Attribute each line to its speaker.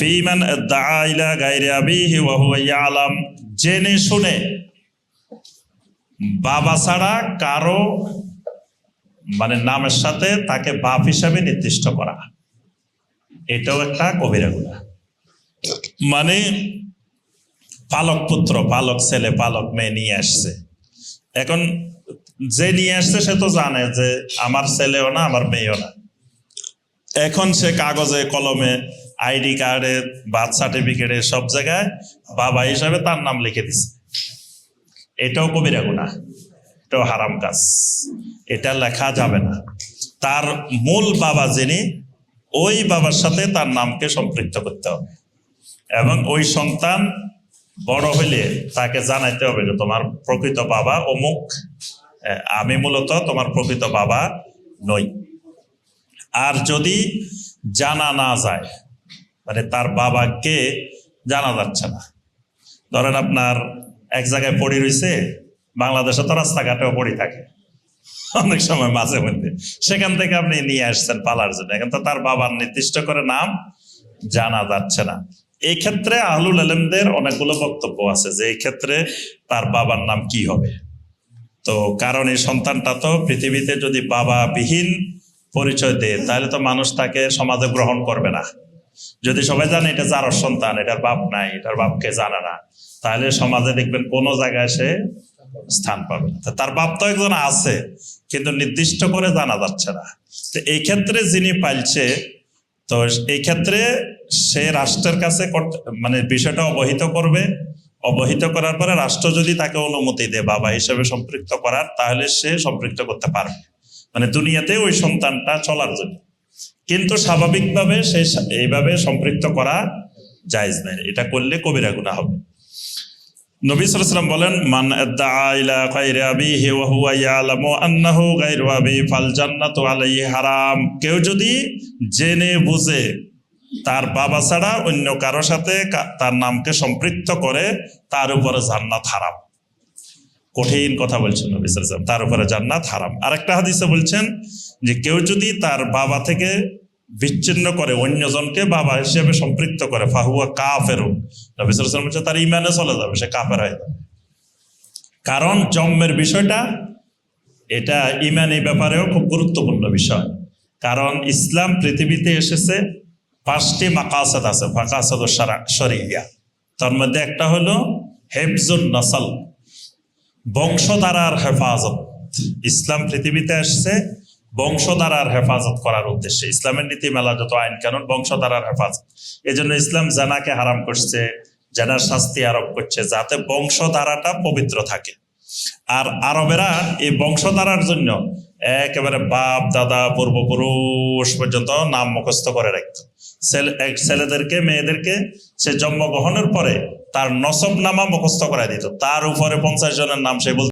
Speaker 1: ফিমান দাইলা গাইরে আবিহি ওয়া হুয়া ইয়ালাম। জেনে শুনে। বাবা ছাড়া কারও মানে নামের সাথে তাকে বাপ হিসাবে নির্দিষ্ট করা। এটাও একটা কবিরা গুণা মানে পালক পুত্র, পালক ছেলে, পালক মেয়ে নিয়ে আসছে। এখন যে নিয়ে আসছে সে তো জানে যে আমার ছেলেও না, আমার মেয়েও না। এখন সে কাগজে, কলমে আইডি কার্ডে, বার্থ সার্টিফিকেটে, সব জায়গায় বাবা হিসাবে তার নাম লিখে দিছে। এটাও কবিরা গুণা এটাও হারাম কাজ। এটা লেখা যাবে না। তার মূল বাবা যিনি, ওই বাবার সাথে তার নামকে সম্পৃক্ত করতে হবে। এবং ওই সন্তান বড় হইলে তাকে জানাইতে হবে যে, তোমার প্রকৃত বাবা অমুক আমি মূলত তোমার প্রকৃত বাবা নই। আর যদি জানা না যায় মানে তার বাবাকে জানা যাচ্ছে না। ধরেন আপনার এক জায়গায় পড়ে রয়েছে, বাংলাদেশে তো রাস্তাঘাটেও পড়ে থাকে। অনেক সময় মাঝে মধ্যে। সেখান থেকে আপনি নিয়ে আসছেন পালার জন্য। এখন তো তার বাবার নির্দিষ্ট করে নাম জানা যাচ্ছে না। এই ক্ষেত্রে আহলুল আলমদের অনেকগুলো বক্তব্য আছে যে এই ক্ষেত্রে তার বাবার নাম কি হবে। তো কারণ এই সন্তানটা তো পৃথিবীতে যদি বাবা বিহীন পরিচয় দেয়, তাহলে তো মানুষ তাকে সমাজে গ্রহণ করবে না। যদি সবাই জানে এটা যার সন্তান, এটার বাপ নাই, এটার বাপকে জানে না, তাহলে সমাজে দেখবেন কোনো জায়গায় সে স্থান পাবে তার বাপ তো একজন আছে, কিন্তু নির্দিষ্ট করে জানা যাচ্ছে না। তো এই ক্ষেত্রে যিনি পাইছে তো এই ক্ষেত্রে সে রাষ্ট্রের কাছে মানে বিষয়টা অবহিত করবে। অবহিত করার পরে রাষ্ট্র যদি তাকে অনুমতি দেয়, বাবা হিসেবে সম্পৃক্ত করার, তাহলে সে সম্পৃক্ত করতে পারবে। মানে দুনিয়াতে ওই সন্তানটা চলার জন্য। কিন্তু স্বাভাবিকভাবে সে এইভাবে সম্পৃক্ত করা জায়েজ নাই। এটা করলে কবিরা গুনাহ হবে। কেউ যদি জেনে বুঝে তার বাবা ছাড়া অন্য কারও সাথে তার নামকে সম্পৃক্ত করে, তার উপরে জান্নাত হারাম। কঠিন কথা বলছেন নবী তার উপরে জান্নাত হারাম। আরেকটা হাদিসে বলছেন যে কেউ যদি তার বাবা থেকে বিচ্ছিন্ন করে অন্যজনকে বাবা হিসেবে সম্পৃক্ত করে, ফাহুয়া কাফেরু নবী সাল্লাম বলছে তার ইমানে চলে যাবে, সে কাফের হয়ে যাবে। কারণ জন্মের বিষয়টা, এটা ইমান এই ব্যাপারেও খুব গুরুত্বপূর্ণ বিষয়। কারণ ইসলাম পৃথিবীতে এসেছে, পাঁচটি মাকাসাদ আছে মাকাসাদ শরিয়া। তার মধ্যে একটা হলো হেফজুন নসল। বংশধারার হেফাজত। ইসলাম পৃথিবীতে আসছে, বংশধারার হেফাজত করার উদ্দেশ্যে। ইসলামের নীতিমালা যত আইন কানুন, বংশধারার হেফাজত। এই জন্য ইসলাম জানাকে হারাম করছে, জানার শাস্তি আরোপ করছে, যাতে বংশধারাটা পবিত্র থাকে। আর আরবেরা এই বংশধারার জন্য একেবারে বাপ, দাদা, পূর্বপুরুষ পর্যন্ত নাম মুখস্থ করে রাখতো। ছেলেদেরকে, মেয়েদেরকে সে জন্মগ্রহণের পরে তার নসব নামা মুখস্থ করে দিত। তার উপরে পঞ্চাশ জনের নাম সে বলতো।